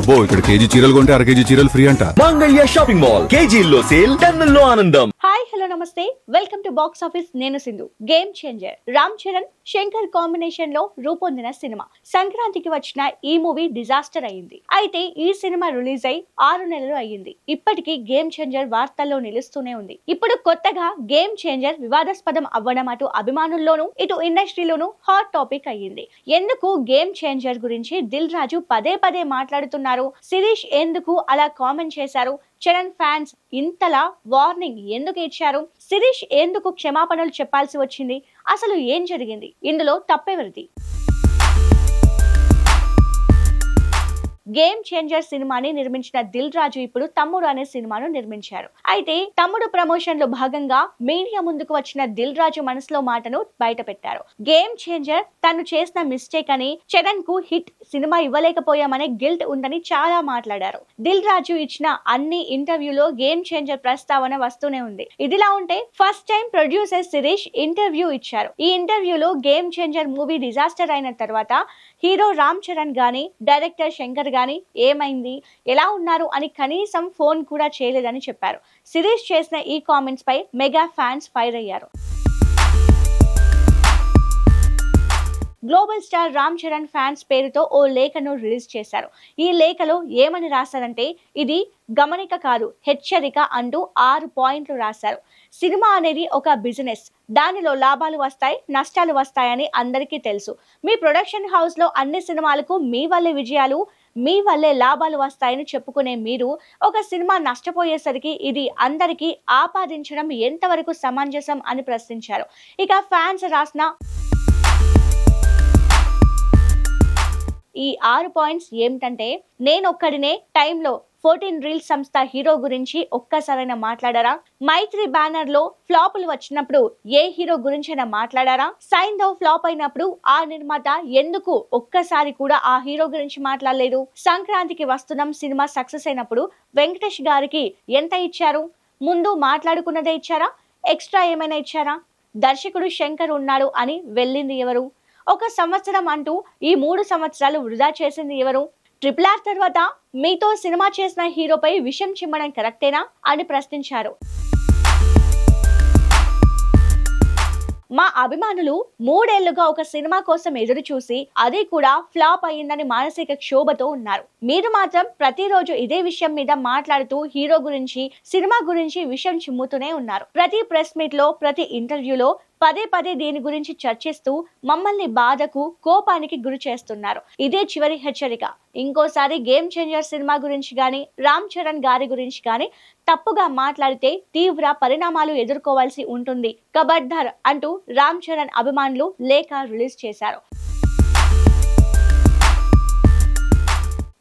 అబ్బో ఇక్కడ కేజీ చీరలు కొంటే అర కేజీ చీరలు ఫ్రీ అంట. Mangalya shopping mall. కేజీల్లో సేల్ టన్నుల్లో ఆనందం. హాయ్ హలో నమస్తే. Welcome to box office. నేను సింధు. Game changer. రామ్ చరణ్ శంకర్ కాంబినేషన్లో రూపొందిన సినిమా. సంక్రాంతికి వచ్చిన ఈ మూవీ డిజాస్టర్ అయ్యింది. అయితే ఈ సినిమా రిలీజ్ అయి ఆరు నెలలు అయ్యింది. ఇప్పటికీ గేమ్ చేంజర్ వార్తల్లో నిలుస్తూనే ఉంది. ఇప్పుడు కొత్తగా గేమ్ చేంజర్ వివాదాస్పదం అవ్వడం అటు అభిమానుల్లోనూ ఇటు ఇండస్ట్రీలోనూ హాట్ టాపిక్ అయ్యింది. ఎందుకు గేమ్ చేంజర్ గురించి దిల్ రాజు పదే పదే మాట్లాడుతున్నారు శిరీష్ ఎందుకు అలా కామెంట్ చేశారు? చరణ్ ఫ్యాన్స్ ఇంతలా వార్నింగ్ ఎందుకు ఇచ్చారు? శిరీష్ ఎందుకు క్షమాపణలు చెప్పాల్సి వచ్చింది? అసలు ఏం జరిగింది? ఇందులో తప్పెవరిది? గేమ్ చేంజర్ సినిమాని నిర్మించిన దిల్ రాజు ఇప్పుడు తమ్ముడు అనే సినిమాను నిర్మించారు. అయితే తమ్ముడు ప్రమోషన్లో భాగంగా మీడియా ముందుకు వచ్చిన దిల్ రాజు మనసులో మాటను బయట పెట్టారు గేమ్ చేంజర్ తను చేసిన మిస్టేక్ అని చరణ్కు హిట్ సినిమా ఇవ్వలేకపోయామనే గిల్ట్ ఉందని చాలా మాట్లాడారు. దిల్ రాజు ఇచ్చిన అన్ని ఇంటర్వ్యూలో గేమ్ చేంజర్ ప్రస్తావన వస్తూనే ఉంది. ఇదిలా ఉంటే first time producer Shirish interview ఇచ్చారు. ఈ ఇంటర్వ్యూలో గేమ్ చేంజర్ మూవీ డిజాస్టర్ అయిన తర్వాత హీరో రామ్ చరణ్ గాని డైరెక్టర్ శంకర్ గాని ఏమైంది? ఎలా ఉన్నారు? అని కనీసం ఫోన్ కూడా చేయలేదని చెప్పారు. సిరీస్ చేసిన ఈ కామెంట్స్ పై మెగా ఫ్యాన్స్ ఫైర్ అయ్యారు. Global star Ram Charan fans పేరుతో ఓ లేఖను రిలీజ్ చేశారు. ఈ లేఖలో ఏమని రాశారంటే ఇది గమనిక కాదు హెచ్చరిక అంటూ ఆరు పాయింట్లు రాశారు. సినిమా అనేది ఒక బిజినెస్. దానిలో లాభాలు వస్తాయి నష్టాలు వస్తాయని అందరికీ తెలుసు. మీ ప్రొడక్షన్ హౌస్లో అన్ని సినిమాలకు మీ వల్లే విజయాలు మీ వల్లే లాభాలు వస్తాయని చెప్పుకునే మీరు ఒక సినిమా నష్టపోయేసరికి ఇది అందరికీ ఆపాదించడం ఎంతవరకు సమంజసం అని ప్రశ్నించారు. ఇక ఫ్యాన్స్ రాసిన ఈ ఆరు పాయింట్స్ ఏమిటంటే నేను ఒక్కడినే టైంలో ఫోర్టీన్ రీల్స్ సంస్థ హీరో గురించి ఒక్కసారైనా మాట్లాడారా? మైత్రి బ్యానర్లో ఫ్లాపులు వచ్చినప్పుడు ఏ హీరో గురించైనా మాట్లాడారా? సైన్ దవ్ ఫ్లాప్ అయినప్పుడు ఆ నిర్మాత ఎందుకు ఒక్కసారి కూడా ఆ హీరో గురించి మాట్లాడలేదు? సంక్రాంతికి వస్తున్నాం సినిమా సక్సెస్ అయినప్పుడు వెంకటేష్ గారికి ఎంత ఇచ్చారు? ముందు మాట్లాడుకున్నదే ఇచ్చారా? ఎక్స్ట్రా ఏమైనా ఇచ్చారా? దర్శకుడు శంకర్ ఉన్నాడు అని వెళ్ళింది ఎవరు? ఒక సంవత్సరం అంటూ ఈ మూడు సంవత్సరాలు వృధా చేసింది ఎవరు? ట్రిపుల్ ఆర్ తర్వాత మీతో సినిమా చేసిన హీరోపై విషయం చిమ్మడం కరెక్టేనా అని ప్రశ్నించారు. మా అభిమానులు మూడేళ్ళుగా ఒక సినిమా కోసం ఎదురు చూసి అది కూడా ఫ్లాప్ అయ్యిందని మానసిక క్షోభతో ఉన్నారు. మీరు మాత్రం ప్రతిరోజు ఇదే విషయం మీద మాట్లాడుతూ హీరో గురించి సినిమా గురించి విషయం చిమ్ముతూనే ఉన్నారు. ప్రతి ప్రెస్ మీట్లో ప్రతి ఇంటర్వ్యూలో పదే పదే దీని గురించి చర్చిస్తూ మమ్మల్ని బాధకు కోపానికి గురి చేస్తున్నారు. ఇదే చివరి హెచ్చరిక. ఇంకోసారి గేమ్ చేంజర్ సినిమా గురించి కానీ రామ్ చరణ్ గారి గురించి కానీ తప్పుగా మాట్లాడితే తీవ్ర పరిణామాలు ఎదుర్కోవాల్సి ఉంటుంది. కబడ్దార్ అంటూ రామ్ చరణ్ అభిమానులు లేఖ రిలీజ్ చేశారు.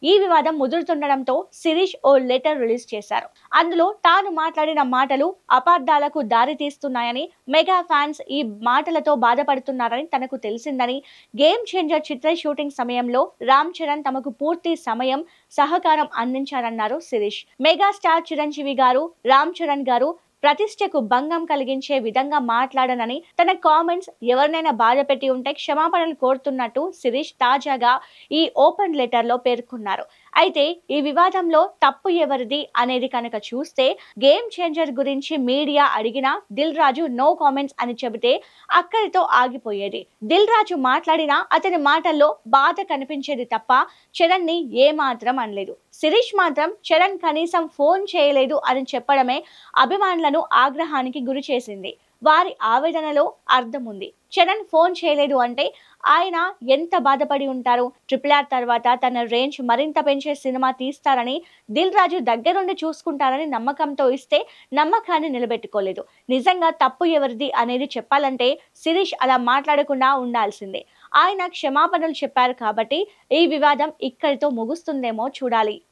ఈ వివాదం ముదురుతుండడంతో శిరీష్ ఓ లెటర్ రిలీజ్ చేశారు. అందులో తాను మాట్లాడిన మాటలు అపార్థాలకు దారి తీస్తున్నాయని మెగా ఫ్యాన్స్ ఈ మాటలతో బాధపడుతున్నారని తనకు తెలిసిందని గేమ్ చేంజర్ చిత్ర షూటింగ్ సమయంలో రామ్ చరణ్ తమకు పూర్తి సమయం సహకారం అందించారన్నారు శిరీష్. మెగా స్టార్ చిరంజీవి గారు రామ్ చరణ్ గారు ప్రతిష్టకు భంగం కలిగించే విధంగా మాట్లాడనని తన కామెంట్స్ ఎవరినైనా బాధ పెట్టి ఉంటే క్షమాపణలు కోరుతున్నట్టు శిరీష్ తాజాగా ఈ ఓపెన్ లెటర్లో పేర్కొన్నారు. అయితే ఈ వివాదంలో తప్పు ఎవరిది అనేది కనుక చూస్తే గేమ్ చేంజర్ గురించి మీడియా అడిగినా దిల్ రాజు నో కామెంట్స్ అని చెబితే అక్కడితో ఆగిపోయేది. దిల్ రాజు మాట్లాడినా అతని మాటల్లో బాధ కనిపించేది తప్ప చరణ్ని ఏమాత్రం అనలేదు. శిరీష్ మాత్రం చరణ్ కనీసం ఫోన్ చేయలేదు అని చెప్పడమే అభిమానులను ఆగ్రహానికి గురి చేసింది. వారి ఆవేదనలో అర్థం ఉంది చరణ్ ఫోన్ చేయలేదు అంటే ఆయన ఎంత బాధపడి ఉంటారు? ట్రిపుల్ ఆర్ తర్వాత తన రేంజ్ మరింత పెంచే సినిమా తీస్తారని దిల్ రాజు దగ్గరుండి చూసుకుంటారని నమ్మకంతో ఇస్తే నమ్మకాన్ని నిలబెట్టుకోలేదు. నిజంగా తప్పు ఎవరిది అనేది చెప్పాలంటే శిరీష్ అలా మాట్లాడకుండా ఉండాల్సిందే. ఆయన క్షమాపణలు చెప్పారు కాబట్టి ఈ వివాదం ఇక్కడితో ముగుస్తుందేమో చూడాలి.